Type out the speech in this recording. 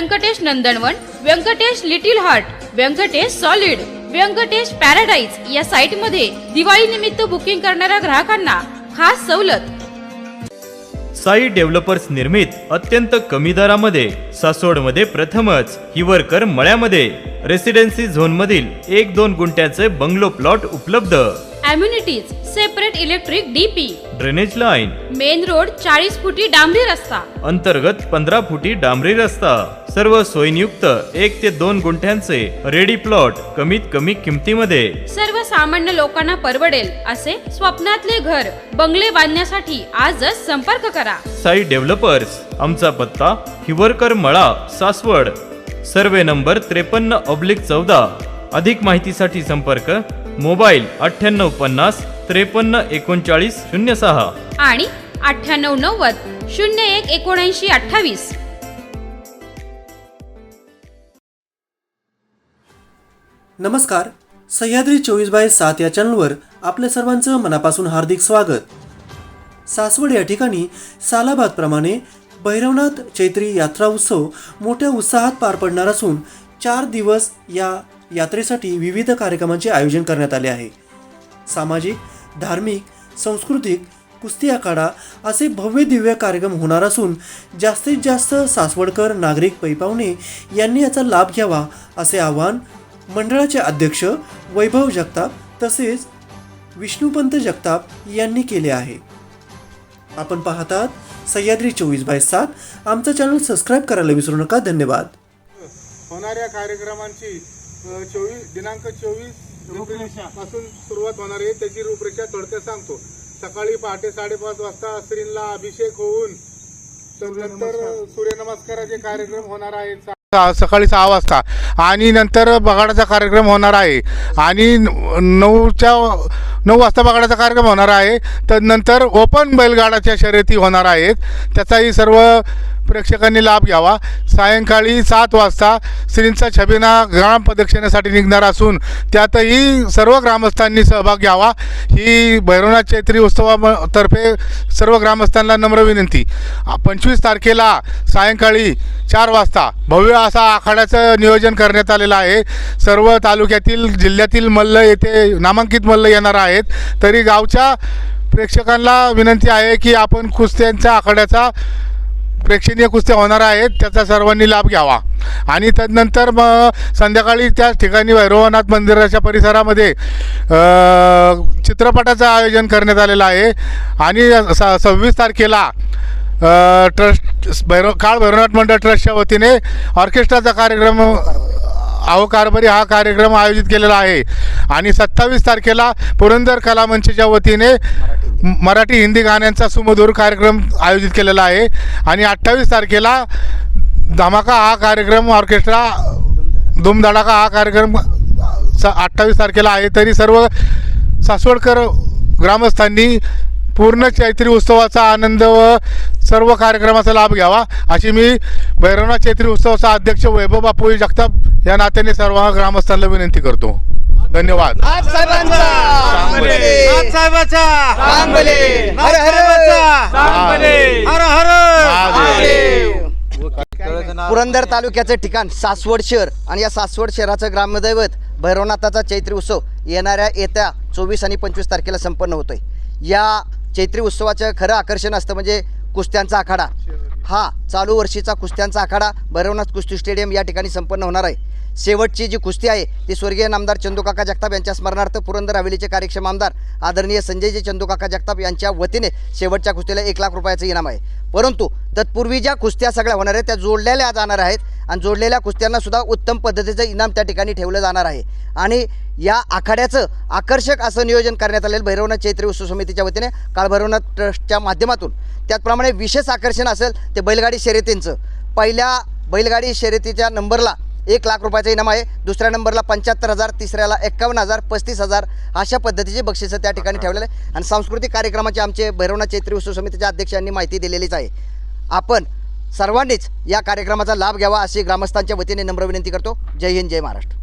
Venkatesh Nandanvan Venkatesh little heart Venkatesh solid Venkatesh paradise या साईटमध्ये दिवाळी निमित्त बुकिंग करणाऱ्या ग्राहकांना खास सवलत. साई डेव्हलपर्स निर्मित अत्यंत कमी दरामध्ये सासवडमध्ये प्रथमच हिवरकर मळ्यामध्ये. रेसिडेन्सी झोनमधील एक दोन गुंठ्याचे बंगलो प्लॉट उपलब्ध. Amenities separate electric DP drainage line main road चाळीस फुटी डांबरी रस्ता. अंतर्गत पंधरा फुटी डांबरी रस्ता. सर्व सोयींयुक्त एक ते दोन गुंठ्यांचे रेडी प्लॉट कमीत कमी किमतीमध्ये. सर्वसामान्य लोकांना परवडेल असे स्वप्नातले घर बंगले बांधण्यासाठी आजच संपर्क करा. साई डेव्हलपर्स आमचा पत्ता हिवरकर मळा सासवड. सर्वे नंबर त्रेपन्न ऑब्लिक चौदा. अधिक माहितीसाठी संपर्क मोबाईल अठ्ठ्याण्णव पन्नास त्रेपन्न एकोणचाळीस शून्य सहा. आणि अठ्ठ्याण्णव नव्वद शून्य एक एकोणऐंशी अठ्ठावीस. नमस्कार. सह्याद्री चोवीस बाय सात या चॅनलवर आपल्या सर्वांचं मनापासून हार्दिक स्वागत. सासवड या ठिकाणी सालाबादप्रमाणे भैरवनाथ चैत्री यात्रा उत्सव मोठ्या उत्साहात पार पडणार असून चार दिवस या यात्रेसाठी विविध कार्यक्रमांचे आयोजन करण्यात आले आहे. सामाजिक धार्मिक सांस्कृतिक कुस्ती आखाडा असे भव्य दिव्य कार्यक्रम होणार असून जास्तीत जास्त सासवडकर नागरिक पैपावणे यांनी याचा लाभ घ्यावा असे आवाहन मंडळाचे अध्यक्ष वैभव जगताप तसेच विष्णुपंत जगताप यांनी केले आहे. आपण पाहतात सह्याद्री चोवीस बाय सात. आमचं चॅनल सबस्क्राईब करायला विसरू नका. धन्यवाद. होणाऱ्या कार्यक्रमांची चोवीस दिनांक चोवीसपासून सुरुवात होणार आहे. त्याची रूपरेषा थोडक्यात सांगतो. सकाळी पहाटे साडेपाच वाजता श्रींला अभिषेक होऊन तर नंतर सूर्यनमस्काराचे कार्यक्रम होणार आहेत. सकाळी सहा वाजता. आणि नंतर बगाडाचा कार्यक्रम होणार आहे. आणि नऊच्या नऊ वाजता बगाडाचा कार्यक्रम होणार आहे. तर नंतर ओपन बैलगाडाच्या शर्यती होणार आहेत. त्याचाही सर्व प्रेक्षकांनी लाभ घ्यावा. सायंकाळी सात वाजता श्रींचा छबिना ग्राम प्रदक्षिणेसाठी निघणार असून त्यातही सर्व ग्रामस्थांनी सहभाग घ्यावा. ही भैरवनाथ चैत्री उत्सवातर्फे सर्व ग्रामस्थांना नम्र विनंती. पंचवीस तारखेला सायंकाळी चार वाजता भव्य असा आखाड्याचं नियोजन करण्यात आलेलं आहे. सर्व तालुक्यातील जिल्ह्यातील मल्ल येथे नामांकित मल्ल येणार आहेत. तरी गावच्या प्रेक्षकांना विनंती आहे की आपण कुस्त्यांच्या आखाड्याचा प्रेक्षणीय कुस्त्या होणार आहेत त्याचा सर्वांनी लाभ घ्यावा. आणि तदनंतर मग संध्याकाळी त्याच ठिकाणी भैरवनाथ मंदिराच्या परिसरामध्ये चित्रपटाचं आयोजन करण्यात आलेलं आहे. आणि स सव्वीस तारखेला ट्रस्ट भैरव काळ भैरवनाथ मंडळ ट्रस्टच्या वतीने ऑर्केस्ट्राचा कार्यक्रम अहो कारभारी हा कार्यक्रम आयोजित केलेला आहे. आणि सत्तावीस तारखेला पुरंदर कला मंचच्या वतीने मराठी हिंदी गाण्यांचा सुमधूर कार्यक्रम आयोजित केलेला आहे. आणि अठ्ठावीस तारखेला धमाका हा कार्यक्रम ऑर्केस्ट्रा धुमधडाका हा कार्यक्रम स अठ्ठावीस तारखेला आहे. तरी सर्व सासवडकर ग्रामस्थांनी पूर्ण चैत्री उत्सवाचा आनंद व सर्व कार्यक्रमाचा लाभ घ्यावा. अशी मी भैरवनाथ चैत्री उत्सवाचा अध्यक्ष वैभव बापू जगताप या नात्याने सर्व ग्रामस्थांना विनंती करतो. धन्यवाद. पुरंदर तालुक्याचं ठिकाण सासवड शहर आणि या सासवड शहराचं ग्रामदैवत भैरवनाथाचा चैत्री उत्सव येणाऱ्या येत्या चोवीस आणि पंचवीस तारखेला संपन्न होतोय. या चैत्री उत्सवाचं खरं आकर्षण असतं म्हणजे कुस्त्यांचा आखाडा. हा चालू वर्षीचा कुस्त्यांचा आखाडा भैरवनाथ कुस्ती स्टेडियम या ठिकाणी संपन्न होणार आहे. शेवटची जी कुस्ती आहे ती स्वर्गीय नामदार चंदूकाका जगताप यांच्या स्मरणार्थ पुरंदर हवेलीचे कार्यक्षम आमदार आदरणीय संजयजी चंदूकाका जगताप यांच्या वतीने शेवटच्या कुस्तीला एक लाख रुपयाचं इनाम आहे. परंतु तत्पूर्वी ज्या कुस्त्या सगळ्या होणार आहेत त्या जोडलेल्या जाणार आहेत. आणि जोडलेल्या कुस्त्यांना सुद्धा उत्तम पद्धतीचं इनाम त्या ठिकाणी ठेवलं जाणार आहे. आणि या आखाड्याचं आकर्षक असं नियोजन करण्यात आलेलं भैरवनाथ चैत्री उत्सव समितीच्या वतीने काळभैरवनाथ ट्रस्टच्या माध्यमातून. त्याचप्रमाणे विशेष आकर्षण असेल ते बैलगाडी शर्यतींचं. पहिल्या बैलगाडी शर्यतीच्या नंबरला एक लाख रुपयाचं इनाम आहे. दुसऱ्या नंबरला पंच्याहत्तर हजार तिसऱ्याला एक्कावन्न हजार पस्तीस हजार अशा पद्धतीचे बक्षिसं त्या ठिकाणी ठेवलेले आहे आणि सांस्कृतिक कार्यक्रमाचे आमचे भैरवनाथ चैत्री उत्सव समितीच्या अध्यक्षांनी माहिती दिलेलीच आहे. आपण सर्वांनीच या कार्यक्रमाचा लाभ घ्यावा अशी ग्रामस्थांच्या वतीने नम्र विनंती करतो. जय हिंद जय महाराष्ट्र.